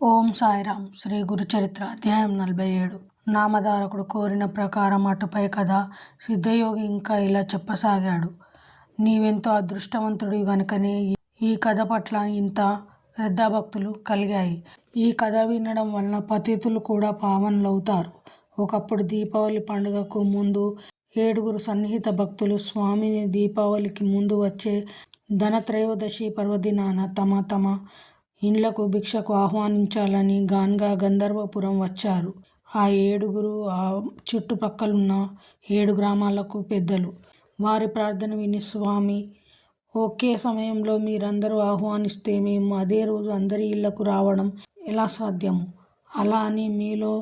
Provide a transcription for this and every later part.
ఓం సాయిరామ్ శ్రీ గురుచరిత్ర అధ్యాయం నలభై ఏడు. నామధారకుడు కోరిన ప్రకారం అటుపై కథ సిద్ధయోగి ఇంకా ఇలా చెప్పసాగాడు. నీవెంతో అదృష్టవంతుడి గనుకనే ఈ కథ పట్ల ఇంత శ్రద్ధాభక్తులు కలిగాయి. ఈ కథ వినడం వలన పతితులు కూడా పావనులవుతారు. ఒకప్పుడు దీపావళి పండుగకు ముందు ఏడుగురు సన్నిహిత భక్తులు స్వామిని దీపావళికి ముందు వచ్చే ధనత్రయోదశి పర్వదినాన తమ తమ ఇండ్లకు భిక్షకు ఆహ్వానించాలని గాన్గా గంధర్వపురం వచ్చారు. ఆ ఏడుగురు ఆ చుట్టుపక్కలున్న ఏడు గ్రామాలకు పెద్దలు. వారి ప్రార్థన విని స్వామి ఒకే సమయంలో మీరందరూ ఆహ్వానిస్తే మేము అదే రోజు అందరి ఇళ్ళకు రావడం ఎలా సాధ్యము? అలా అని మీలో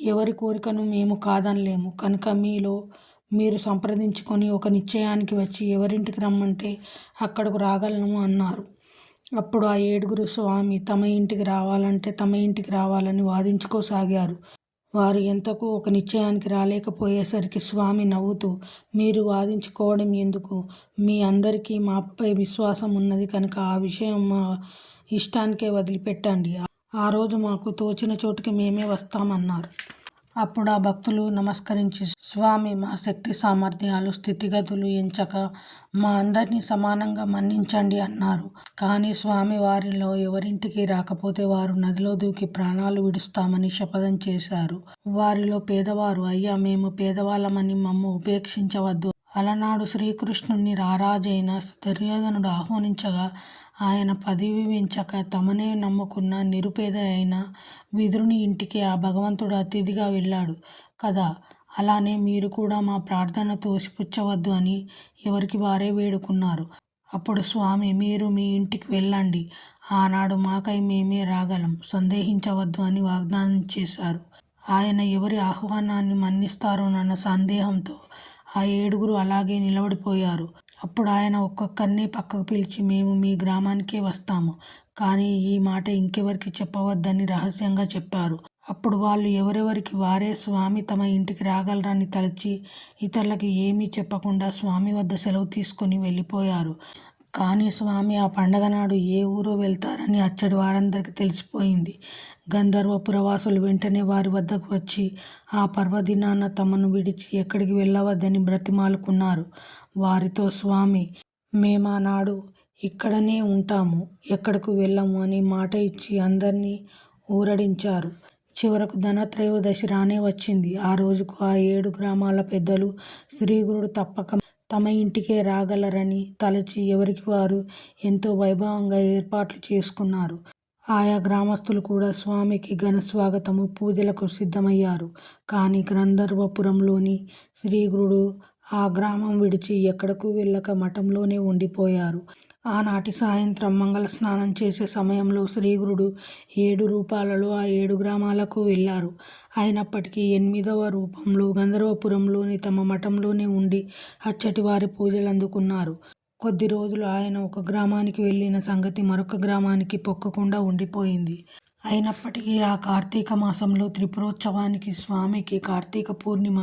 ఎవరి కోరికను మేము కాదనలేము. కనుక మీలో మీరు సంప్రదించుకొని ఒక నిశ్చయానికి వచ్చి ఎవరింటికి రమ్మంటే అక్కడకు రాగలను అన్నారు. అప్పుడు ఆ ఏడుగురు స్వామి తమ ఇంటికి రావాలంటే తమ ఇంటికి రావాలని వాదించుకోసాగారు. వారు ఎంతకు ఒక నిశ్చయానికి రాలేకపోయేసరికి స్వామి నవ్వుతూ మీరు వాదించుకోవడం ఎందుకు? మీ అందరికీ మాపై విశ్వాసం ఉన్నది కనుక ఆ విషయం మా ఇష్టానికే వదిలిపెట్టండి. ఆ రోజు మాకు తోచిన చోటుకి మేమే వస్తామన్నారు. అప్పుడు ఆ భక్తులు నమస్కరించి స్వామి మా శక్తి సామర్థ్యాలు స్థితిగతులు ఎంచక మా అందరినీ సమానంగా మన్నించండి అన్నారు. కానీ స్వామి వారిలో ఎవరింటికి రాకపోతే వారు నదిలో దూకి ప్రాణాలు విడుస్తామని శపథం చేశారు. వారిలో పేదవారు అయ్యా మేము పేదవాళ్ళమని మమ్మ ఉపేక్షించవద్దు. అలనాడు శ్రీకృష్ణుని రారాజైన దుర్యోధనుడు ఆహ్వానించగా ఆయన పదవి వెంచక తమనే నమ్ముకున్న నిరుపేద అయిన విదురుని ఇంటికి ఆ భగవంతుడు అతిథిగా వెళ్ళాడు. కదా అలానే మీరు కూడా మా ప్రార్థన తోసిపుచ్చవద్దు అని ఎవరికి వారే వేడుకున్నారు. అప్పుడు స్వామి మీరు మీ ఇంటికి వెళ్ళండి. ఆనాడు మాకై మేమే రాగలం సందేహించవద్దు అని వాగ్దానం చేశారు. ఆయన ఎవరి ఆహ్వానాన్ని మన్నిస్తారోనన్న సందేహంతో ఆ ఏడుగురు అలాగే నిలబడిపోయారు. అప్పుడు ఆయన ఒక్కొక్కరిని పక్కకు పిలిచి మేము మీ గ్రామానికే వస్తాము కానీ ఈ మాట ఇంకెవరికి చెప్పవద్దని రహస్యంగా చెప్పారు. అప్పుడు వాళ్ళు ఎవరెవరికి వారే స్వామి తమ ఇంటికి రాగలరని తలచి ఇతరులకి ఏమీ చెప్పకుండా స్వామి వద్ద సెలవు తీసుకుని వెళ్ళిపోయారు. కానీ స్వామి ఆ పండగ నాడు ఏ ఊరో వెళ్తారని అచ్చడి వారందరికీ తెలిసిపోయింది. గంధర్వ పురవాసులు వెంటనే వారి వద్దకు వచ్చి ఆ పర్వదినాన తమను విడిచి ఎక్కడికి వెళ్ళవద్దని బ్రతిమాలుకున్నారు. వారితో స్వామి మేమానాడు ఇక్కడనే ఉంటాము ఎక్కడకు వెళ్ళము అని మాట ఇచ్చి అందరినీ ఊరడించారు. చివరకు ధనత్రయోదశి రానే వచ్చింది. ఆ రోజుకు ఆ ఏడు గ్రామాల పెద్దలు శ్రీగురుడు తప్పక తమ ఇంటికే రాగలరని తలచి ఎవరికి వారు ఎంతో వైభవంగా ఏర్పాట్లు చేసుకున్నారు. ఆయా గ్రామస్తులు కూడా స్వామికి ఘనస్వాగతము పూజలకు సిద్ధమయ్యారు. కానీ గంధర్వపురంలోని శ్రీగురుడు ఆ గ్రామం విడిచి ఎక్కడకు వెళ్ళక మఠంలోనే ఉండిపోయారు. ఆనాటి సాయంత్రం మంగళ స్నానం చేసే సమయంలో శ్రీగురుడు ఏడు రూపాలలో ఆ ఏడు గ్రామాలకు వెళ్ళారు. అయినప్పటికీ ఎనిమిదవ రూపంలో గంధర్వపురంలోని తమ మఠంలోనే ఉండి అచ్చటి వారి పూజలు అందుకున్నారు. కొద్ది రోజులు ఆయన ఒక గ్రామానికి వెళ్ళిన సంగతి మరొక గ్రామానికి పొక్కకుండా ఉండిపోయింది. అయినప్పటికీ ఆ కార్తీక మాసంలో త్రిపురోత్సవానికి స్వామికి కార్తీక పూర్ణిమ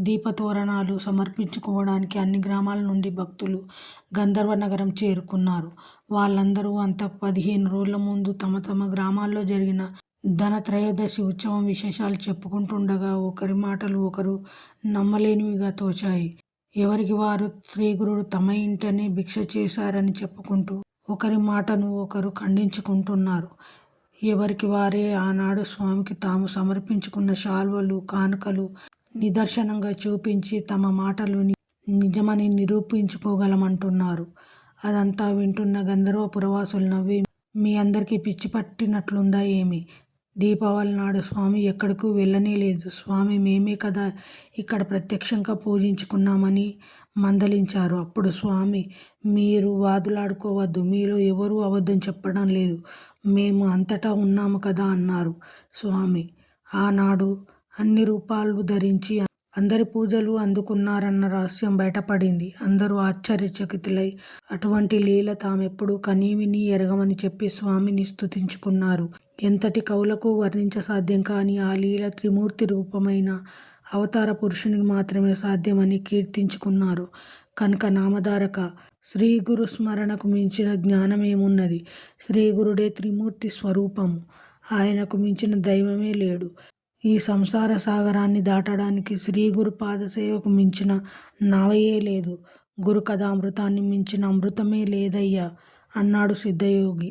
దీపతోరణాలు సమర్పించుకోవడానికి అన్ని గ్రామాల నుండి భక్తులు గంధర్వ నగరం చేరుకున్నారు. వాళ్ళందరూ అంత పదిహేను రోజుల ముందు తమ తమ గ్రామాల్లో జరిగిన ధన త్రయోదశి ఉత్సవం విశేషాలు చెప్పుకుంటుండగా ఒకరి మాటలు ఒకరు నమ్మలేనివిగా తోచాయి. ఎవరికి వారు శ్రీగురుడు తమ ఇంటనే భిక్ష చేశారని చెప్పుకుంటూ ఒకరి మాటను ఒకరు ఖండించుకుంటున్నారు. ఎవరికి వారే ఆనాడు స్వామికి తాము సమర్పించుకున్న శాల్వలు కానుకలు నిదర్శనంగా చూపించి తమ మాటలు నిజమని నిరూపించుకోగలమంటున్నారు. అదంతా వింటున్న గంధర్వ పురవాసులు నవ్వి మీ అందరికీ పిచ్చి పట్టినట్లుందా ఏమి? దీపావళి నాడు స్వామి ఎక్కడకు వెళ్ళనే లేదు. స్వామి మేమే కదా ఇక్కడ ప్రత్యక్షంగా పూజించుకున్నామని మందలించారు. అప్పుడు స్వామి మీరు వాదులాడుకోవద్దు మీలో ఎవరు అబద్ధం చెప్పడం లేదు. మేము అంతటా ఉన్నాము కదా అన్నారు స్వామి. ఆనాడు అన్ని రూపాలు ధరించి అందరి పూజలు అందుకున్నారన్న రహస్యం బయటపడింది. అందరూ ఆశ్చర్యచకితులై అటువంటి లీల తామెప్పుడు కనీవిని ఎరగమని చెప్పి స్వామిని స్తుతించుకున్నారు. ఎంతటి కవులకు వర్ణించసాధ్యం కాని ఆ లీల త్రిమూర్తి రూపమైన అవతార పురుషునికి మాత్రమే సాధ్యమని కీర్తించుకున్నారు. కనుక నామధారక శ్రీ గురు స్మరణకు మించిన జ్ఞానమేమున్నది? శ్రీ గురుడే త్రిమూర్తి స్వరూపము. ఆయనకు మించిన దైవమే లేడు. ఈ సంసార సాగరాన్ని దాటడానికి శ్రీ గురు పాదసేవకు మించిన నావయే లేదు. గురు కథామృతాన్ని మించిన అమృతమే లేదయ్యా అన్నాడు సిద్ధయోగి.